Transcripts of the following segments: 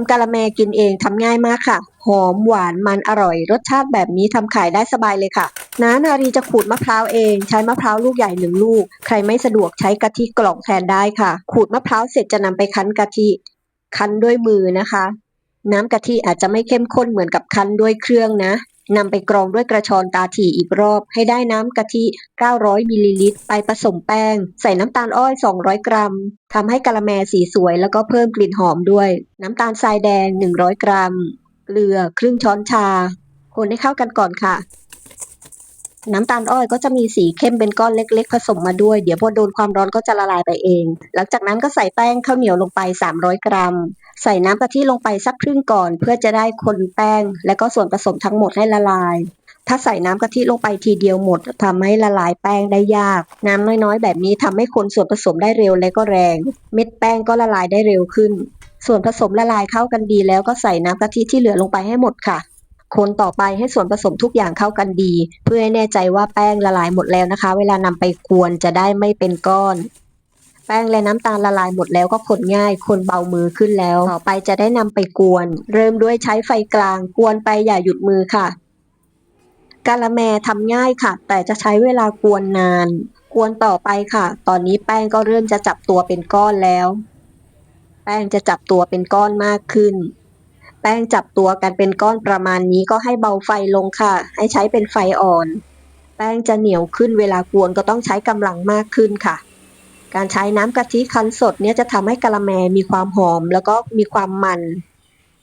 ำกะละแมกินเองทำง่ายมากค่ะ หอมหวานมันอร่อย รสชาติแบบนี้ทำขายได้สบายเลยค่ะ น้านารีจะขูดมะพร้าวเอง ใช้มะพร้าวลูกใหญ่หนึ่งลูก ใครไม่สะดวกใช้กะทิกล่องแทนได้ค่ะ ขูดมะพร้าวเสร็จจะนำไปคั้นกะทิ คั้นด้วยมือนะคะ น้ำกะทิอาจจะไม่เข้มข้นเหมือนกับคั้นด้วยเครื่องนะ นำไปกรองด้วยกระชอนตาถี่อีกรอบ ให้ได้น้ำกะทิ 900 มิลลิลิตร ไปผสมแป้ง ใส่น้ำตาลอ้อย 200 กรัม ทำให้กะละแมสีสวยแล้วก็เพิ่มกลิ่นหอมด้วย น้ำตาลทรายแดง 100 กรัม เกลือครึ่งช้อนชา คนให้เข้ากันก่อนค่ะ น้ำตาลอ้อยก็จะมีสีเข้มเป็นก้อนเล็ก ๆ ผสมมาด้วย เดี๋ยวพอโดนความร้อนก็จะละลายไปเอง หลังจากนั้นก็ใส่แป้งข้าวเหนียวลงไป 300 กรัม ใส่น้ำกะทิลงไปสักครึ่งก่อน เพื่อจะได้คนแป้ง และก็ส่วนผสมทั้งหมดให้ละลาย ถ้าใส่น้ำกะทิลงไปทีเดียวหมดทำให้ละลายแป้งได้ยาก น้ำน้อยๆ แบบนี้ทำให้คนส่วนผสมได้เร็วและก็แรง เม็ดแป้งก็ละลายได้เร็วขึ้น ส่วนผสมละลายเข้ากันดีแล้วก็ใส่น้ำกะทิที่เหลือลงไปให้หมดค่ะ คนต่อไปให้ส่วนผสมทุกอย่างเข้ากันดี เพื่อให้แน่ใจว่าแป้งละลายหมดแล้วนะคะ เวลานำไปกวนจะได้ไม่เป็นก้อน แป้งและน้ำตาลละลายหมดแล้วก็คนง่าย คนเบามือขึ้นแล้ว ต่อไปจะได้นำไปกวน เริ่มด้วยใช้ไฟกลาง กวนไปอย่าหยุดมือค่ะกะละแมทำง่ายค่ะ แต่จะใช้เวลากวนนาน กวนต่อไปค่ะ ตอนนี้แป้งก็เริ่มจะจับตัวเป็นก้อนแล้ว แป้งจะจับตัวเป็นก้อนมากขึ้น แป้งจับตัวกันเป็นก้อนประมาณนี้ก็ให้เบาไฟลงค่ะ ให้ใช้เป็นไฟอ่อน แป้งจะเหนียวขึ้นเวลากวนก็ต้องใช้กำลังมากขึ้นค่ะ การใช้น้ำกะทิคั้นสดเนี่ยจะทำให้กะละแมมีความหอมแล้วก็มีความมัน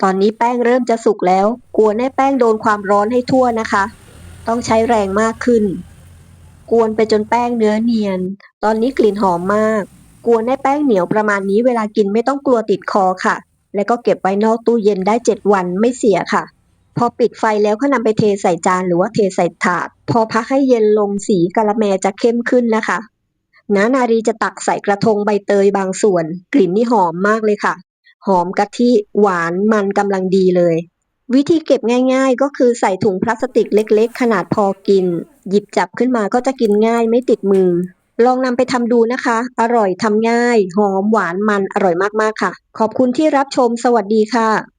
ตอนนี้แป้งเริ่มจะสุกแล้ว กวนให้แป้งโดนความร้อนให้ทั่วนะคะ ต้องใช้แรงมากขึ้น กวนไปจนแป้งเนื้อเนียน ตอนนี้กลิ่นหอมมาก กวนให้แป้งเหนียวประมาณนี้เวลากินไม่ต้องกลัวติดคอค่ะ แล้วก็เก็บไว้นอกตู้เย็นได้ 7 วันไม่เสียค่ะ พอปิดไฟแล้วก็นำไปเทใส่จานหรือว่าเทใส่ถาด พอพักให้เย็นลงสีกะละแมจะเข้มขึ้นนะคะ น้านารีจะตักใส่กระทงใบเตยบางส่วน กลิ่นนี่หอมมากเลยค่ะ หอมกะทิหวานมันกำลังดีเลย วิธีเก็บง่ายๆ ก็คือใส่ถุงพลาสติกเล็กๆ ขนาดพอกิน หยิบจับขึ้นมาก็จะกินง่ายไม่ติดมือ ลองนำไปทำดูนะคะ อร่อยทำง่าย หอมหวานมันอร่อยมากๆค่ะ ขอบคุณที่รับชมสวัสดีค่ะ